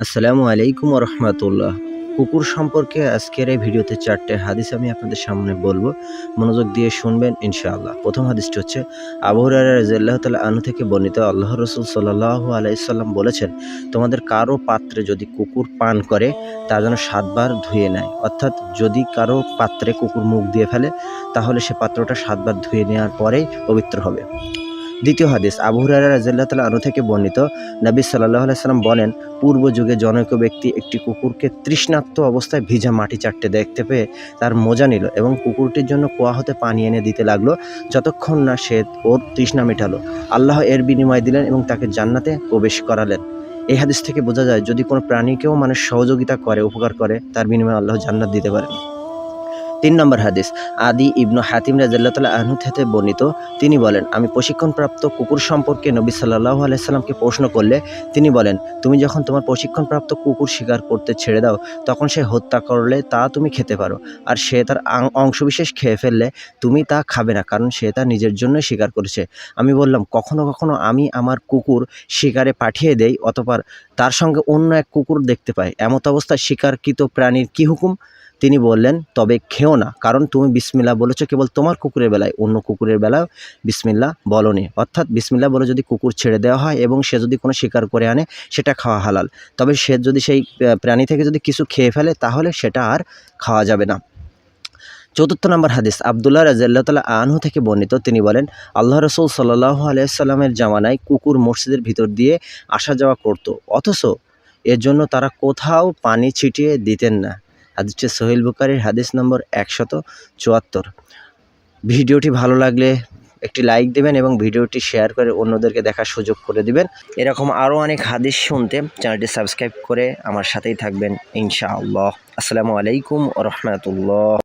আসসালামু আলাইকুম রহমতুল্লাহ কুকুর সম্পর্কে আজকের এই ভিডিওতে চারটে হাদিস আমি আপনাদের সামনে বলব। মনোযোগ দিয়ে শুনবেন, ইনশাআল্লাহ। প্রথম হাদিসটি হচ্ছে, আবু হুরায়রা রাদিয়াল্লাহু তাআলা আনহু থেকে বর্ণিত, আল্লাহ রসুল সাল্লাল্লাহু আলাইসাল্লাম বলেছেন, তোমাদের কারও পাত্রে যদি কুকুর পান করে, তা যেন সাতবার ধুয়ে নেয়। অর্থাৎ যদি কারও পাত্রে কুকুর মুখ দিয়ে ফেলে, তাহলে সে পাত্রটা সাতবার ধুয়ে নেওয়ার পরেই পবিত্র হবে। দ্বিতীয় হাদিস, আবু হুরায়রা রাদিয়াল্লাহু তাআলা আনহু থেকে বর্ণিত, নবী আলাইহি সাল্লাম বলেন, পূর্ব যুগে জনৈক ব্যক্তি একটি কুকুরকে তৃষ্ণাত্ম অবস্থায় ভিজা মাটি চাটতে দেখতে পেয়ে তার মোজা নিল এবং কুকুরটির জন্য কুয়া হতে পানি এনে দিতে লাগল যতক্ষণ না সে ওর তৃষ্ণা মেটালো। আল্লাহ এর বিনিময় দিলেন এবং তাকে জান্নাতে প্রবেশ করালেন। এই হাদিস থেকে বোঝা যায়, যদি কোনো প্রাণীকেও মানুষ সহযোগিতা করে, উপকার করে, তার বিনিময়ে আল্লাহ জান্নাত দিতে পারেন। তিন নম্বর হাদিস। আদি ইবনু হাতিম রাজাল্লাহ আহনু থেকে বর্ণিত, তিনি বলেন, আমি প্রশিক্ষণপ্রাপ্ত কুকুর সম্পর্কে নবী সাল্লাহ আলাইসাল্লামকে প্রশ্ন করলে তিনি বলেন, তুমি যখন তোমার প্রশিক্ষণপ্রাপ্ত কুকুর শিকার করতে ছেড়ে দাও, তখন সে হত্যা করলে তা তুমি খেতে পারো। আর সে তার অংশবিশেষ খেয়ে ফেললে তুমি তা খাবে না, কারণ সে তা নিজের জন্যই শিকার করেছে। আমি বললাম, কখনো কখনো আমি আমার কুকুর শিকারে পাঠিয়ে দেই, অতপর তার সঙ্গে অন্য এক কুকুর দেখতে পাই। এমত অবস্থায় শিকারকৃত প্রাণীর কি হুকুম? তিনি বললেন, তবে খেও না, কারণ তুমি বিসমিল্লা বলেছ, কেবল তোমার কুকুরের বেলায়, অন্য কুকুরের বেলায় বিসমিল্লা বলনি। অর্থাৎ বিসমিল্লা বলে যদি কুকুর ছেড়ে দেওয়া হয় এবং সে যদি কোনো শিকার করে আনে, সেটা খাওয়া হালাল। তবে সে যদি সেই প্রাণী থেকে যদি কিছু খেয়ে ফেলে, তাহলে সেটা আর খাওয়া যাবে না। চতুর্থ নম্বর হাদিস, আবদুল্লাহ রাজিয়াল্লাহ তালা আনহু থেকে বর্ণিত, তিনি বলেন, আল্লাহ রসুল সাল্লাহ আলাইসাল্লামের জামানায় কুকুর মসজিদের ভিতর দিয়ে আসা যাওয়া করত, অথচ এর জন্য তারা কোথাও পানি ছিটিয়ে দিতেন না। হাদিসটি সোহেল বুকারির হাদিস নম্বর একশত চুয়াত্তর। ভিডিওটি ভালো লাগলে একটি লাইক দেবেন এবং ভিডিওটি শেয়ার করে অন্যদেরকে দেখার সুযোগ করে দিবেন। এরকম আরও অনেক হাদিস শুনতে চ্যানেলটি সাবস্ক্রাইব করে আমার সাথেই থাকবেন, ইনশাআল্লাহ। আসসালামু আলাইকুম রহমতুল্লাহ।